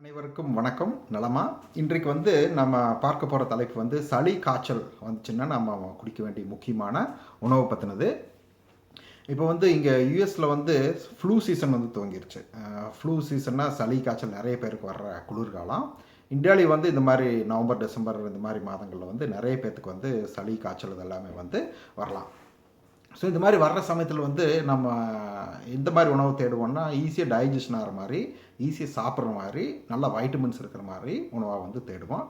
அனைவருக்கும் வணக்கம் நலமா? இன்றைக்கு வந்து நம்ம பார்க்க போகிற தலைப்பு வந்து சளி காய்ச்சல் வந்துச்சுன்னா நம்ம குடிக்க வேண்டிய முக்கியமான உணவு பற்றினது இப்போ வந்து இங்கே யூஎஸில் வந்து ஃப்ளூ சீசன் வந்து துவங்கிருச்சு. ஃப்ளூ சீசன்னா சளி காய்ச்சல் நிறைய பேருக்கு வர்ற குளிர்காலம். இந்தியாவிலேயே வந்து இந்த மாதிரி நவம்பர் டிசம்பர் இந்த மாதிரி மாதங்களில் வந்து நிறைய பேர்த்துக்கு வந்து சளி காய்ச்சல் இதெல்லாமே வந்து வரலாம். ஸோ இந்த மாதிரி வர்ற சமயத்தில் வந்து நம்ம இந்த மாதிரி உணவு தேடுவோம்னா ஈஸியாக டைஜஷன் ஆகிற மாதிரி ஈஸியாக சாப்பிட்ற மாதிரி நல்லா வைட்டமின்ஸ் இருக்கிற மாதிரி உணவாக வந்து தேடுவோம்.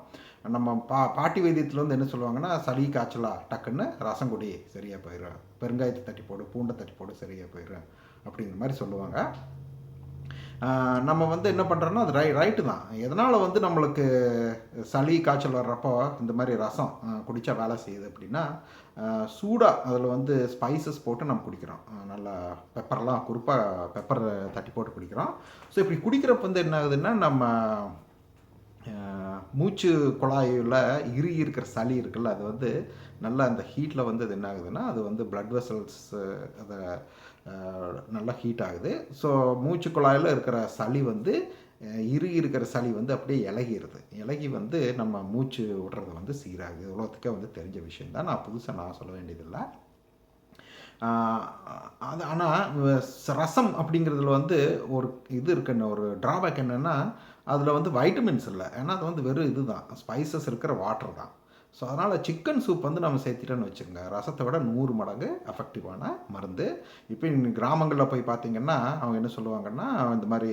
நம்ம பா பாட்டி வைத்தியத்தில் வந்து என்ன சொல்லுவாங்கன்னா சளி காய்ச்சலா டக்குன்னு ரசம் குடி சரியாக போயிடும் பெருங்காயத்தை தட்டி போடு பூண்டை தட்டி போடு சரியாக போயிடும் அப்படிங்கிற மாதிரி சொல்லுவாங்க. நம்ம வந்து என்ன பண்ணுறோன்னா அது ரை ரைட்டு தான். எதனால் வந்து நம்மளுக்கு சளி காய்ச்சல் வர்றப்போ இந்த மாதிரி ரசம் குடித்தா வேலை செய்யுது அப்படின்னா சூடாக அதில் வந்து ஸ்பைசஸ் போட்டு நம்ம குடிக்கிறோம். நல்லா பெப்பர்லாம் குறிப்பாக பெப்பர் தட்டி போட்டு குடிக்கிறோம். ஸோ இப்படி குடிக்கிறப்ப வந்து என்ன ஆகுதுன்னா நம்ம மூச்சு குழாயில் இறுகி இருக்கிற சளி இருக்குல்ல அது வந்து நல்லா அந்த ஹீட்டில் வந்து அது என்ன ஆகுதுன்னா அது வந்து பிளட் வெசல்ஸ் அதை நல்லா ஹீட் ஆகுது. ஸோ மூச்சு குழாயில் இருக்கிற சளி வந்து இரு இறுகி இருக்கிற சளி வந்து அப்படியே இலகிடுது இலகி வந்து நம்ம மூச்சு விடுறது வந்து சீராகுது. இவ்வளோத்துக்கே வந்து தெரிஞ்ச விஷயம் தான் நான் புதுசாக நான் சொல்ல வேண்டியதில்லை. அது ஆனால் ரசம் அப்படிங்கிறதுல வந்து ஒரு இது இருக்குன்னு ஒரு ட்ராபேக் என்னென்னா அதில் வந்து வைட்டமின்ஸ் இல்லை. ஏன்னா அது வந்து வெறும் இதுதான். ஸ்பைசஸ் இருக்கிற வாட்டர் தான். ஸோ அதனால் சிக்கன் சூப் வந்து நம்ம சேர்த்துட்டோன்னு வச்சுக்கோங்க. ரசத்தை விட நூறு மடங்கு எஃபெக்டிவான மருந்து. இப்போ கிராமங்களில் போய் பார்த்தீங்கன்னா அவங்க என்ன சொல்லுவாங்கன்னா இந்த மாதிரி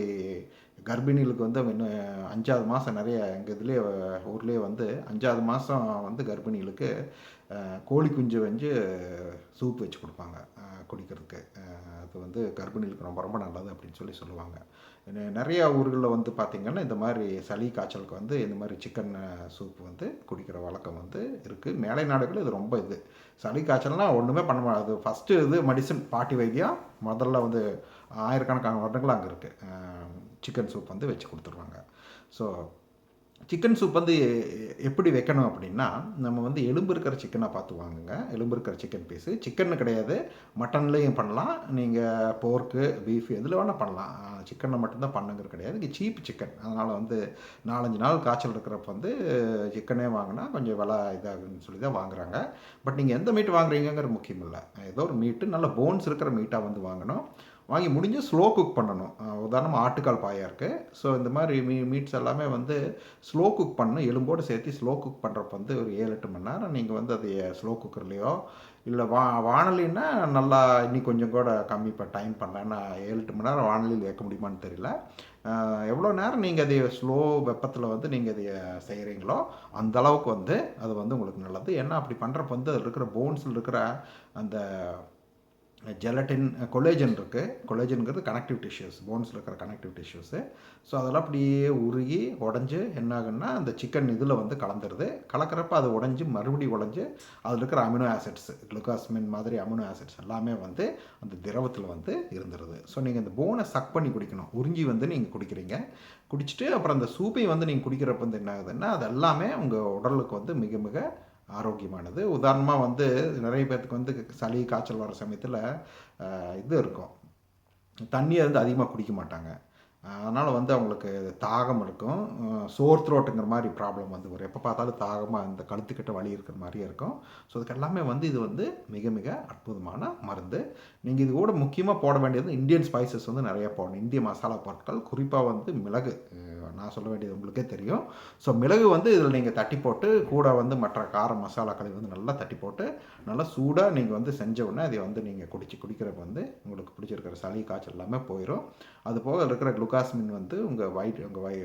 கர்ப்பிணிகளுக்கு வந்து இன்னும் அஞ்சாவது மாதம் நிறைய எங்கள் இதுலேயே ஊர்லேயே வந்து அஞ்சாவது மாதம் வந்து கர்ப்பிணிகளுக்கு கோழி குஞ்சு வந்து சூப் வச்சு கொடுப்பாங்க. குடிக்கிறதுக்கு. அது வந்து கர்ப்பிணிகளுக்கு ரொம்ப ரொம்ப நல்லது அப்படின்னு சொல்லி சொல்லுவாங்க. நிறையா நிறைய ஊர்களில் வந்து பார்த்திங்கன்னா இந்த மாதிரி சளி காய்ச்சலுக்கு வந்து இந்த மாதிரி சிக்கன் சூப் வந்து குடிக்கிற வழக்கம் வந்து இருக்குது மேலை நாடுகள் இது ரொம்ப இது. சளி காய்ச்சல்னால் ஒன்றுமே பண்ண முடியாது. ஃபஸ்ட்டு இது மெடிசன் பாட்டி வைத்தியம். முதல்ல வந்து ஆயிரக்கணக்கான வருடங்கள் அங்கே இருக்குது சிக்கன் சூப் வந்து வச்சு கொடுத்துருவாங்க. ஸோ சிக்கன் சூப் வந்து எப்படி வைக்கணும் அப்படின்னா நம்ம வந்து எலும்பு இருக்கிற சிக்கனை பார்த்து வாங்குங்க. எலும்பு இருக்கிற சிக்கன் பீஸு சிக்கன் கிடையாது. மட்டன்லேயும் பண்ணலாம். நீங்கள் போர்க்கு பீஃப் எதில் வேணால் பண்ணலாம். சிக்கனை மட்டும்தான் பண்ணுங்கிறது கிடையாது. இங்கே சீப் சிக்கன் அதனால் வந்து நாலஞ்சு நாள் காய்ச்சல் இருக்கிறப்ப வந்து சிக்கனே வாங்கினா கொஞ்சம் விலை இதாகுன்னு சொல்லி தான் வாங்குறாங்க. பட் நீங்கள் எந்த மீட் வாங்குறீங்கிற முக்கியம் இல்லை. ஏதோ ஒரு மீட்டு நல்ல போன்ஸ் இருக்கிற மீட்டாக வந்து வாங்கணும். வாங்கி முடிஞ்சு ஸ்லோ குக் பண்ணணும். உதாரணமாக ஆட்டுக்கால் பாயா இருக்குது ஸோ இந்த மாதிரி மீ மீட்ஸ் எல்லாமே வந்து ஸ்லோ குக் பண்ணணும். எலும்போடு சேர்த்து ஸ்லோ குக் பண்ணுறப்ப வந்து ஒரு ஏழு எட்டு மணி நேரம் நீங்கள் வந்து அதை ஸ்லோ குக்கர்லேயோ இல்லை வா வானொலின்னா நல்லா இன்னும் கொஞ்சம் கூட கம்மி இப்போ டைம் பண்ணலன்னா ஏழு எட்டு மணி நேரம் வானொலியில் வைக்க முடியுமான்னு தெரியல. எவ்வளோ நேரம் நீங்கள் அதை ஸ்லோ வெப்பத்தில் வந்து நீங்கள் அதை செய்கிறீங்களோ அந்த அளவுக்கு வந்து அது வந்து உங்களுக்கு நல்லது. ஏன்னா அப்படி பண்ணுறப்ப வந்து அதில் இருக்கிற போன்ஸில் இருக்கிற அந்த ஜெலட்டின் கொலேஜன் இருக்குது கொலேஜனுங்கிறது கனெக்டிவ் டிஷ்யூஸ் போன்ஸில் இருக்கிற கனெக்டிவ் டிஷ்யூஸு ஸோ அதெல்லாம் அப்படியே உருகி உடஞ்சி என்ன ஆகுன்னா அந்த சிக்கன் இதில் வந்து கலந்துருது. கலக்கிறப்ப அது உடஞ்சி மறுபடியும் உடஞ்சி அதில் இருக்கிற அமினோ ஆசிட்ஸ் குளுக்காஸ்மின் மாதிரி அமினோ ஆசிட்ஸ் எல்லாமே வந்து அந்த திரவத்தில் வந்து இருந்துருது. ஸோ நீங்கள் இந்த போனை சக் பண்ணி குடிக்கணும். உறிஞ்சி வந்து நீங்கள் குடிக்கிறீங்க. குடிச்சிட்டு அப்புறம் அந்த சூப்பை வந்து நீங்கள் குடிக்கிறப்ப வந்து என்ன ஆகுதுன்னா அது எல்லாமே உங்கள் உடலுக்கு வந்து மிக மிக ஆரோக்கியமானது. உதாரணமாக வந்து நிறைய பேர்த்துக்கு வந்து சளி காய்ச்சல் வர சமயத்தில் இது இருக்கும். தண்ணியை வந்து அதிகமாக குடிக்க மாட்டாங்க. அதனால் வந்து அவங்களுக்கு தாகம் இருக்கும். சோர் த்ரோட்டுங்கிற மாதிரி ப்ராப்ளம் வந்து வரும். எப்போ பார்த்தாலும் தாகமாக இந்த கழுத்துக்கிட்ட வலி இருக்கிற மாதிரியே இருக்கும். ஸோ அதுக்கு எல்லாமே வந்து இது வந்து மிக மிக அற்புதமான மருந்து. நீங்கள் இது கூட முக்கியமாக போட வேண்டியது இந்தியன் ஸ்பைசஸ் வந்து நிறையா போடணும். இந்திய மசாலா பொருட்கள் குறிப்பாக வந்து மிளகு நான் சொல்ல வேண்டியது உங்களுக்கே தெரியும். ஸோ மிளகு வந்து இதில் நீங்கள் தட்டி போட்டு கூட வந்து மற்ற கார மசாலாக்களை வந்து நல்லா தட்டி போட்டு நல்லா சூடாக நீங்கள் வந்து செஞ்ச உடனே அதை வந்து நீங்கள் குடிச்சு குடிக்கிறப்ப வந்து உங்களுக்கு பிடிச்சிருக்கிற சளி காய்ச்சல் எல்லாமே போயிடும் அது போக இருக்கிற குளுக்காஸ்மின் வந்து உங்கள் வயிற்று உங்கள் வய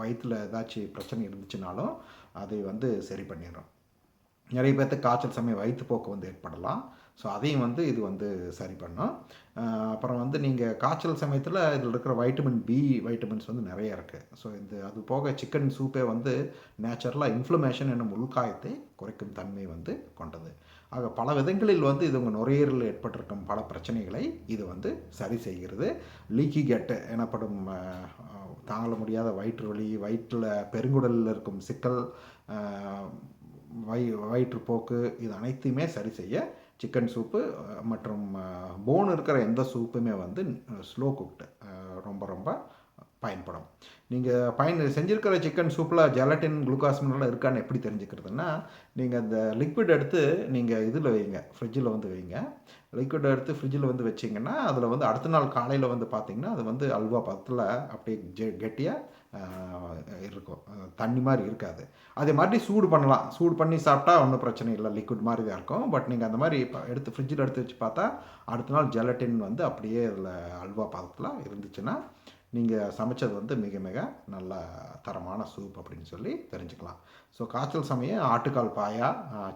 வயிற்றில் ஏதாச்சும் பிரச்சனை இருந்துச்சுனாலும் அதை வந்து சரி பண்ணிடும் நிறைய பேர்த்துக்கு காய்ச்சல் சமயம் வயிற்றுப்போக்கு வந்து ஏற்படலாம். ஸோ அதையும் வந்து இது வந்து சரி பண்ணும். அப்புறம் வந்து நீங்கள் காய்ச்சல் சமயத்தில் இதில் இருக்கிற வைட்டமின் பி வைட்டமின்ஸ் வந்து நிறைய இருக்குது ஸோ இந்த அது போக சிக்கன் சூப்பே வந்து நேச்சுரலாக இன்ஃப்ளமேஷன் என்னும் உள்காயத்தை குறைக்கும் தன்மை வந்து கொண்டது. ஆக பல விதங்களில் வந்து இது உங்கள் நுரையீரலில் ஏற்பட்டிருக்கும் பல பிரச்சனைகளை இது வந்து சரி செய்கிறது. லீக்கி கெட்டு எனப்படும் தாங்கள முடியாத வயிற்று வலி வயிற்றில் பெருங்குடலில் இருக்கும் சிக்கல் வயி வயிற்றுப்போக்கு இது அனைத்தையுமே சரி செய்ய சிக்கன் சூப்பு மற்றும் போன் இருக்கிற எந்த சூப்புமே வந்து ஸ்லோ குக்டு ரொம்ப ரொம்ப பயன்படும். நீங்கள் பயன் செஞ்சுருக்கிற சிக்கன் சூப்பில் ஜெலட்டின் குளுக்காஸ் மினரல் இருக்கான்னு எப்படி தெரிஞ்சுக்கிறதுனா நீங்கள் அந்த லிக்விட் எடுத்து நீங்கள் இதில் வைங்க ஃப்ரிட்ஜில் வந்து வைங்க. லிக்விட் எடுத்து ஃப்ரிட்ஜில் வந்து வச்சிங்கன்னா அதில் வந்து அடுத்த நாள் காலையில் வந்து பார்த்தீங்கன்னா அது வந்து அல்வா பதத்தில் அப்படியே ஜெ கெட்டியாக இருக்கும். தண்ணி மாதிரி இருக்காது. அதே மாதிரி சூடு பண்ணலாம். சூடு பண்ணி சாப்பிட்டா ஒன்றும் பிரச்சனை இல்லை. லிக்விட் மாதிரி தான் இருக்கும். பட் நீங்கள் அந்த மாதிரி இப்போ எடுத்து ஃப்ரிட்ஜில் எடுத்து வச்சு பார்த்தா அடுத்த நாள் ஜெலட்டின் வந்து அப்படியே அதில் அல்வா பதத்தில் இருந்துச்சுன்னா நீங்கள் சமைச்சது வந்து மிக மிக நல்ல தரமான சூப் அப்படின்னு சொல்லி தெரிஞ்சுக்கலாம். ஸோ காய்ச்சல் சமயம் ஆட்டுக்கால் பாயா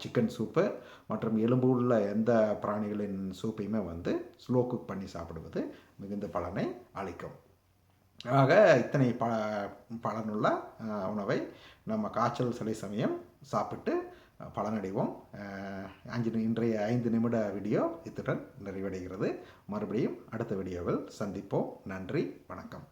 சிக்கன் சூப்பு மற்றும் எலும்பு உள்ள எந்த பிராணிகளின் சூப்பையுமே வந்து ஸ்லோ குக் பண்ணி சாப்பிடுவது மிகுந்த பலனை அளிக்கும். ஆக இத்தனை ப பலனுள்ள உணவை நம்ம காய்ச்சல் சிலை சமயம் சாப்பிட்டு பலனடைவோம். அஞ்சு இன்றைய ஐந்து நிமிட வீடியோ இத்துடன் நிறைவடைகிறது. மறுபடியும் அடுத்த வீடியோவில் சந்திப்போம். நன்றி வணக்கம்.